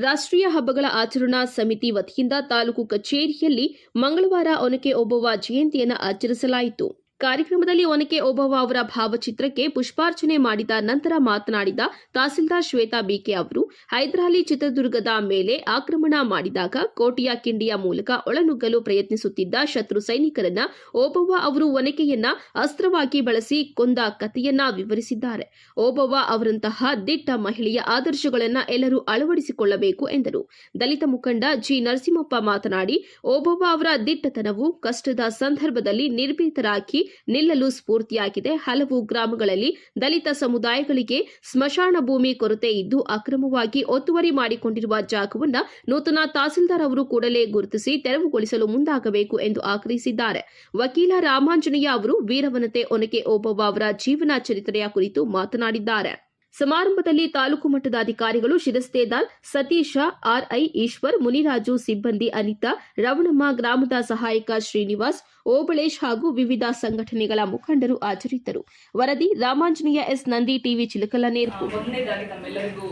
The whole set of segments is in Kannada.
ರಾಷ್ಟ್ರೀಯ ಹಬ್ಬಗಳ ಆಚರಣಾ ಸಮಿತಿ ವತಿಯಿಂದ ತಾಲೂಕು ಕಚೇರಿಯಲ್ಲಿ ಮಂಗಳವಾರ ಒನಕೆ ಒಬ್ಬವ ಜಯಂತಿಯನ್ನು ಆಚರಿಸಲಾಯಿತು. ಕಾರ್ಯಕ್ರಮದಲ್ಲಿ ಒನಕೆ ಓಬವ್ವ ಅವರ ಭಾವಚಿತ್ರಕ್ಕೆ ಪುಷ್ಪಾರ್ಚನೆ ಮಾಡಿದ ನಂತರ ಮಾತನಾಡಿದ ತಹಸೀಲ್ದಾರ್ ಶ್ವೇತಾ ಬಿಕೆ ಅವರು, ಹೈದರಾಲಿ ಚಿತ್ರದುರ್ಗದ ಮೇಲೆ ಆಕ್ರಮಣ ಮಾಡಿದಾಗ ಕೋಟೆಯ ಕಿಂಡಿಯ ಮೂಲಕ ಒಳನುಗ್ಗಲು ಪ್ರಯತ್ನಿಸುತ್ತಿದ್ದ ಶತ್ರು ಸೈನಿಕರನ್ನ ಓಬವ್ವ ಅವರು ಒನಕೆಯನ್ನ ಅಸ್ತ್ರವಾಗಿ ಬಳಸಿ ಕೊಂದ ಕಥೆಯನ್ನ ವಿವರಿಸಿದ್ದಾರೆ. ಓಬವ್ವ ಅವರಂತಹ ದಿಟ್ಟ ಮಹಿಳೆಯ ಆದರ್ಶಗಳನ್ನ ಎಲ್ಲರೂ ಅಳವಡಿಸಿಕೊಳ್ಳಬೇಕು ಎಂದರು. ದಲಿತ ಮುಖಂಡ ಜಿ. ನರಸಿಂಹಪ್ಪ ಮಾತನಾಡಿ, ಓಬವ್ವ ಅವರ ದಿಟ್ಟತನವು ಕಷ್ಟದ ಸಂದರ್ಭದಲ್ಲಿ ನಿರ್ಭೀತರಾಗಿ ನಿಲ್ಲಲು ಸ್ಫೂರ್ತಿಯಾಗಿದೆ. ಹಲವು ಗ್ರಾಮಗಳಲ್ಲಿ ದಲಿತ ಸಮುದಾಯಗಳಿಗೆ ಸ್ಮಶಾನ ಭೂಮಿ ಕೊರತೆ ಇದ್ದು ಅಕ್ರಮವಾಗಿ ಒತ್ತುವರಿ ಮಾಡಿಕೊಂಡಿರುವ ಜಾಗವನ್ನು ನೂತನ ತಹಸೀಲ್ದಾರ್ ಅವರು ಕೂಡಲೇ ಗುರುತಿಸಿ ತೆರವುಗೊಳಿಸಲು ಮುಂದಾಗಬೇಕು ಎಂದು ಆಗ್ರಹಿಸಿದ್ದಾರೆ. ವಕೀಲ ರಾಮಾಂಜನೇಯ ಅವರು ವೀರವನತೆ ಒನಕೆ ಓಬವ್ವ ಅವರ ಜೀವನ ಚರಿತ್ರೆಯ ಕುರಿತು ಮಾತನಾಡಿದ್ದಾರೆ. ಸಮಾರಂಭದಲ್ಲಿ ತಾಲೂಕು ಮಟ್ಟದ ಅಧಿಕಾರಿಗಳು ಶಿರಸ್ತೇದಾಲ್ ಸತೀಶ, ಆರ್ಐ ಈಶ್ವರ್, ಮುನಿರಾಜು ಸಿಬ್ಬಂದಿ, ಅನಿತಾ, ರವಣಮ್ಮ, ಗ್ರಾಮದ ಸಹಾಯಕ ಶ್ರೀನಿವಾಸ್, ಓಬಳೇಶ್ ಹಾಗೂ ವಿವಿಧ ಸಂಘಟನೆಗಳ ಮುಖಂಡರು ಹಾಜರಿದ್ದರು. ವರದಿ Ramanjaneya S. Nandi TV Chilakalanerpu ತಮ್ಮೆಲ್ಲರಿಗೂ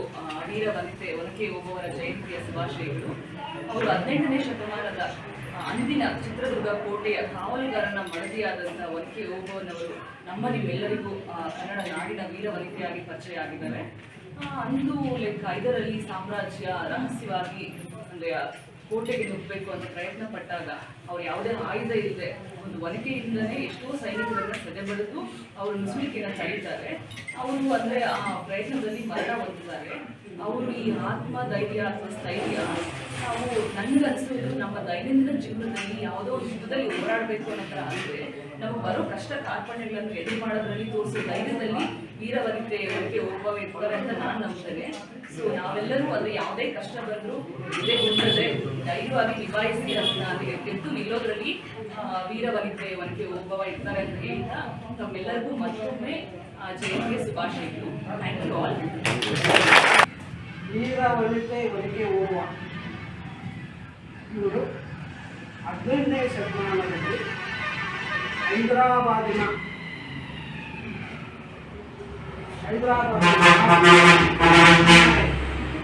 ಒನಕೆ ಓಬವ್ವರ ಜಯಂತಿಯ ಶುಭಾಶಯಗಳು. ಅವರು ಹದಿನೆಂಟನೇ ಶತಮಾನದ ಅಂದಿನ ಚಿತ್ರದುರ್ಗ ಕೋಟೆಯ ಕಾವಲುಗಾರನ ಮಡದಿಯಾದಂಥ ಒನಕೆ ಓಬವ್ವನವರು ನಮ್ಮ ನಿಮ್ಮೆಲ್ಲರಿಗೂ ಕನ್ನಡ ನಾಡಿನ ವೀರ ವನಿತೆಯಾಗಿ ಪರಿಚಯ ಆಗಿದ್ದಾರೆ ಅಂದು ಲೆಕ್ಕ ಇದರಲ್ಲಿ ಸಾಮ್ರಾಜ್ಯ ರಹಸ್ಯವಾಗಿ ಅಂದ್ರೆ ಕೋಟೆಗೆ ನುಗ್ಗಬೇಕು ಅಂತ ಪ್ರಯತ್ನ ಪಟ್ಟಾಗ ಅವ್ರು ಯಾವುದೇ ಆಯುಧ ಇಲ್ಲದೆ ಒಂದು ವನಿಕೆಯಿಂದಲೇ ಎಷ್ಟೋ ಸೈನಿಕರನ್ನ ಸದೆಬಡಿದು ಅವರು ನುಸುಳಿಕೆನ ತಡೀತಾರೆ ಅವರು ಅಂದ್ರೆ ಆ ಪ್ರಯತ್ನದಲ್ಲಿ ಮರಣ ಹೊಂದಿದ್ದಾರೆ. ಅವರು ಈ ಆತ್ಮ ಧೈರ್ಯ ಅಥವಾ ಸ್ಥೈರ್ಯ ನಾವು ನನ್ಗನ್ಸೋದು ನಮ್ಮ ದೈನಂದಿನ ಜೀವನದಲ್ಲಿ ಯಾವುದೋ ಒಂದು ಯುದ್ಧದಲ್ಲಿ ಹೋರಾಡಬೇಕು ಅನ್ನೋ ಥರ ನಾವು ಬರೋ ಕಷ್ಟ ಕಾರ್ಪಣ್ಯಗಳನ್ನು ಎದುರು ಮಾಡೋದ್ರಲ್ಲಿ ತೋರಿಸೋ ಧೈರ್ಯದಲ್ಲಿ ವೀರವನಿತೆ ಒಳಗೆ ಒಬ್ಬ ಇರ್ತಾರೆ ಅಂತ ನಾನು ನಂಬ್ತೇನೆ. ಸೊ ನಾವೆಲ್ಲರೂ ಅದು ಯಾವುದೇ ಕಷ್ಟ ಬಂದರೂ ಇದೇ ಗುಂಡದೆ ಧೈರ್ಯವಾಗಿ ನಿಭಾಯಿಸಿ ಅದನ್ನ ಗೆದ್ದು ನಿಲ್ಲೋದ್ರಲ್ಲಿ ವೀರವನಿತೆ ಒನಕೆ ಒಬ್ಬವ ಇರ್ತಾರೆ ಅಂತ ಹೇಳ್ತಾ ನಮ್ಮೆಲ್ಲರಿಗೂ ಮತ್ತೊಮ್ಮೆ ಆ, ಜಯಂತಿಯ ಶುಭಾಶಯಗಳು. ಥ್ಯಾಂಕ್ ಯು ಆಲ್ ವೀರ ವನಿತೆ ಒನಕೆ ಇವರು ಹದಿನೆಂಟನೇ ಶತಮಾನದಲ್ಲಿ ಹೈದರಾಬಾದಿನ ಹೈದರಾಬಾದ್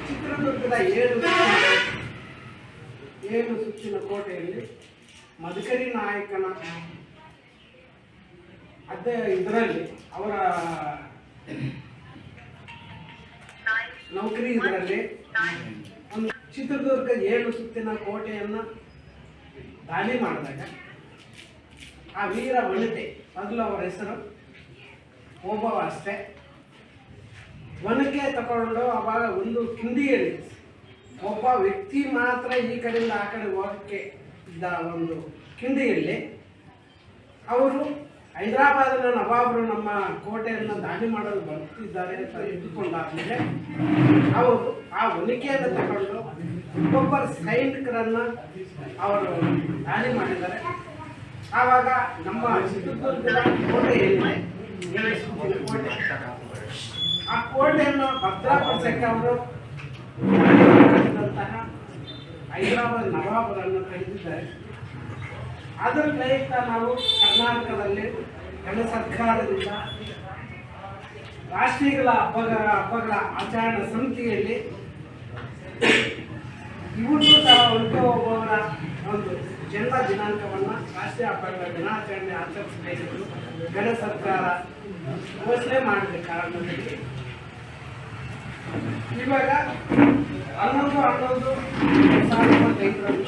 ಚಿತ್ರದುರ್ಗದ ಏಳು ಏಳು ಸುತ್ತಿನ ಕೋಟೆಯಲ್ಲಿ ಮದಕರಿ ನಾಯಕನ ಅದೇ ಇದರಲ್ಲಿ ಅವರ ನೌಕರಿ ಇದರಲ್ಲಿ ಚಿತ್ರದುರ್ಗ ಏಳು ಸುತ್ತಿನ ಕೋಟೆಯನ್ನು ದಾಳಿ ಮಾಡಿದಾಗ ಆ ವೀರ ವನಿತೆ ಮೊದಲು ಅವರ ಹೆಸರು ಒಬ್ಬವ ಅಷ್ಟೇ. ಒನಕೆ ತಗೊಂಡು ಅವಾಗ ಒಂದು ಕಿಂಡಿಯಲ್ಲಿ ಒಬ್ಬ ವ್ಯಕ್ತಿ ಮಾತ್ರ ಈ ಕಡೆಯಿಂದ ಆ ಕಡೆ ಹೋಗಕ್ಕೆ ಇದ್ದ ಒಂದು ಕಿಂಡಿಯಲ್ಲಿ ಅವರು ಹೈದರಾಬಾದಿನ ನವಾಬರು ನಮ್ಮ ಕೋಟೆಯನ್ನು ದಾಳಿ ಮಾಡಲು ಬರ್ತಿದ್ದಾರೆ ಅಂತ ಇದ್ದುಕೊಂಡಾದ್ಮೇಲೆ ಅವರು ಆ ಒನಕೆಯನ್ನು ತಗೊಂಡು ಒಬ್ಬೊಬ್ಬರ ಸೈನಿಕರನ್ನ ಅವರು ದಾಳಿ ಮಾಡಿದ್ದಾರೆ. ಆವಾಗ ನಮ್ಮ ಚಿತ್ರದುರ್ಗದ ಕೋಟೆ ಏನಿದೆ ಕೋಟೆ ಆ ಕೋಟೆಯನ್ನು ಭದ್ರಪಡಿಸಕ್ಕೆ ಅವರು ಹೈದರಾಬಾದ್ ನವಾಬರನ್ನು ಕರೆದಿದ್ದಾರೆ. ಅದರ ಪ್ರಯುಕ್ತ ನಾವು ಕರ್ನಾಟಕದಲ್ಲಿ ಕೆಲ ಸರ್ಕಾರದಿಂದ ರಾಷ್ಟ್ರೀಯಗಳ ಹಬ್ಬಗಳ ಹಬ್ಬಗಳ ಆಚರಣಾ ಸಮಿತಿಯಲ್ಲಿ ಇವತ್ತು ಸಹ ಉಂಟು ಒಬ್ಬವರ ಒಂದು ಜನ್ಮ ದಿನಾಂಕವನ್ನು ರಾಷ್ಟ್ರೀಯ ಹಬ್ಬಗಳ ದಿನಾಚರಣೆ ಆಚರಿಸಬೇಕೆಂದು ಗಣ ಸರ್ಕಾರ ಘೋಷಣೆ ಮಾಡಿದ ಕಾರಣದಲ್ಲಿ. ಇವಾಗ ಹನ್ನೊಂದು ಹನ್ನೊಂದು ಸಾವಿರದ ಇಪ್ಪತ್ತೈದರಲ್ಲಿ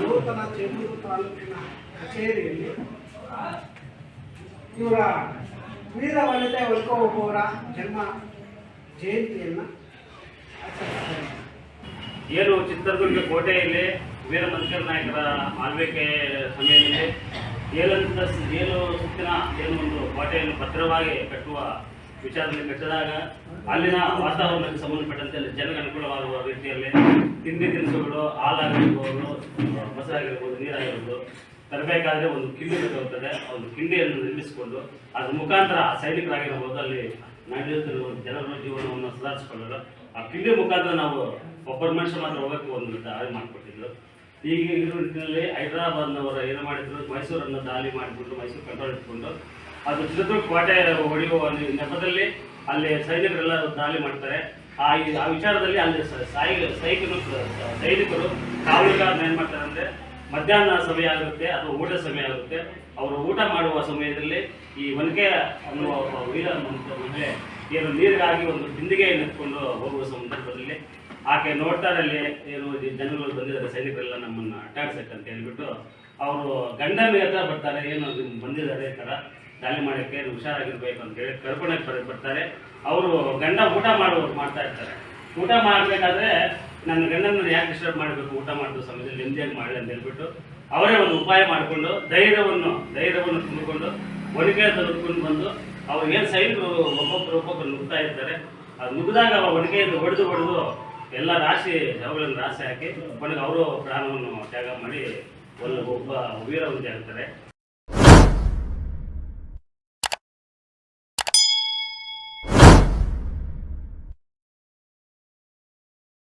ನೂತನ ಚೆನ್ನೂರು ತಾಲೂಕಿನ ಕಚೇರಿಯಲ್ಲಿ ಇವರ ವೀರ ವನಿತೆ ಒಲ್ಕೋ ಒಬ್ಬವರ ಜನ್ಮ ಜಯಂತಿಯನ್ನು ಏನು ಚಿತ್ರದುರ್ಗ ಕೋಟೆಯಲ್ಲಿ ವೀರ ಮಂತ್ರಿ ನಾಯಕರ ಆಳ್ವಿಕೆ ಸಮಯದಲ್ಲಿ ಏಳಂತ ಏಳು ಸುತ್ತಿನ ಏನು ಒಂದು ಕೋಟೆಯನ್ನು ಭದ್ರವಾಗಿ ಕಟ್ಟುವ ವಿಚಾರದಲ್ಲಿ ಕಟ್ಟಿದಾಗ ಅಲ್ಲಿನ ವಾತಾವರಣಕ್ಕೆ ಸಂಬಂಧಪಟ್ಟಂತೆ ಜನಕ್ಕೆ ಅನುಕೂಲವಾಗುವ ರೀತಿಯಲ್ಲಿ ತಿಂಡಿ ತಿನಿಸುಗಳು, ಹಾಲಾಗಿರ್ಬೋದು, ಮೊಸರಾಗಿರ್ಬೋದು, ನೀರಾಗಿರ್ಬೋದು, ತರಬೇಕಾದ್ರೆ ಒಂದು ಕಿಂಡಿ ಬೇಕಾಗುತ್ತದೆ. ಒಂದು ಕಿಂಡಿಯನ್ನು ನಿರ್ಮಿಸಿಕೊಂಡು ಅದ್ರ ಮುಖಾಂತರ ಸೈನಿಕರಾಗಿರ್ಬೋದು ಅಲ್ಲಿ ನಡೆಯುತ್ತಿರುವ ಜನರ ಜೀವನವನ್ನು ಸುಧಾರಿಸಿಕೊಳ್ಳಲು ಆ ಕಿಂಡಿ ಮುಖಾಂತರ ನಾವು ಒಬ್ಬರ ಮನುಷ್ಯ ಮಾತ್ರ ಹೋಗಕ್ಕೆ ಒಂದು ದಾರಿ ಮಾಡಿಕೊಟ್ಟಿದ್ರು. ಈಗ ಇರೋ ನಿಟ್ಟಿನಲ್ಲಿ ಹೈದರಾಬಾದ್ನವರು ಏನು ಮಾಡಿದ್ರು? ಮೈಸೂರನ್ನು ದಾಳಿ ಮಾಡಿಬಿಟ್ಟು ಮೈಸೂರು ಕಂಟ್ರೋಲ್ ಇಟ್ಕೊಂಡು, ಅದು ಚಿತ್ರದುರ್ಗ ಕೋಟೆ ಹೊಡೆಯುವ ನೆಪದಲ್ಲಿ ಅಲ್ಲಿ ಸೈನಿಕರೆಲ್ಲ ದಾಳಿ ಮಾಡ್ತಾರೆ. ಆ ಆ ವಿಚಾರದಲ್ಲಿ ಅಲ್ಲಿ ಸೈನಿಕರು ಸೈನಿಕರು ಕಾವಲುಗಾರನ ಏನು ಮಾಡ್ತಾರೆ ಅಂದರೆ ಮಧ್ಯಾಹ್ನ ಸಮಯ ಆಗುತ್ತೆ ಅಥವಾ ಊಟ ಸಮಯ ಆಗುತ್ತೆ. ಅವರು ಊಟ ಮಾಡುವ ಸಮಯದಲ್ಲಿ ಈ ಒನಕೆ ಅನ್ನುವ ಮಹಿಳೆ ಏನು ನೀರಿಗಾಗಿ ಒಂದು ಬಿಂದಿಗೆ ನಿಂತ್ಕೊಂಡು ಹೋಗುವ ಸಂದರ್ಭದಲ್ಲಿ ಆಕೆ ನೋಡ್ತಾರಲ್ಲಿ ಏನು ಜನಗಳು ಬಂದಿದ್ದಾರೆ ಸೈನಿಕರೆಲ್ಲ ನಮ್ಮನ್ನ ಅಟ್ಟಾಡ್ಸಕ್ಕೆ ಅಂತ ಹೇಳ್ಬಿಟ್ಟು ಅವರು ಗಂಡನ ಹತ್ರ ಬರ್ತಾರೆ, ಏನು ಬಂದಿದ್ದಾರೆ ಈ ಥರ ದಾಳಿ ಮಾಡೋಕ್ಕೆ ಹುಷಾರಾಗಿರ್ಬೇಕು ಅಂತ ಹೇಳಿ ಕರ್ಕೊಂಡೋಗಿ ಬರ್- ಬರ್ತಾರೆ. ಅವರು ಗಂಡ ಊಟ ಮಾಡುವ ಮಾಡ್ತಾ ಇರ್ತಾರೆ. ಊಟ ಮಾಡಬೇಕಾದ್ರೆ ನನ್ನ ಗಂಡನ ಯಾಕೆ ಡಿಸ್ಟರ್ಬ್ ಮಾಡಬೇಕು? ಊಟ ಮಾಡಿದ ಸಮಯದಲ್ಲಿ ನೆಮ್ಮದಿಯಾಗಿ ಮಾಡಲಿ ಅಂತ ಹೇಳ್ಬಿಟ್ಟು ಅವರೇ ಒಂದು ಉಪಾಯ ಮಾಡಿಕೊಂಡು ಧೈರ್ಯವನ್ನು ಧೈರ್ಯವನ್ನು ತುಂಬಿಕೊಂಡು ಒಣಗೆ ತೆಗೆದುಕೊಂಡು ಬಂದು ಅವ್ರು ಏನು ಸೈನಿಕರು ಒಬ್ಬೊಬ್ಬರು ಒಬ್ಬೊಬ್ಬರು ನುಗ್ತಾ ಇರ್ತಾರೆ. ಅದು ನುಗ್ಗಿದಾಗ ಅವ ಒನಕೆಯನ್ನು ಹೊಡೆದು ಹೊಡೆದು ಎಲ್ಲ ರಾಶಿ ಶವಗಳನ್ನು ರಾಶಿ ಹಾಕಿ ಕೊನೆಗೆ ಅವರು ಪ್ರಾಣವನ್ನು ತ್ಯಾಗ ಮಾಡಿ ಒಂದು ಒಬ್ಬ ವೀರ ಆಗ್ತಾರೆ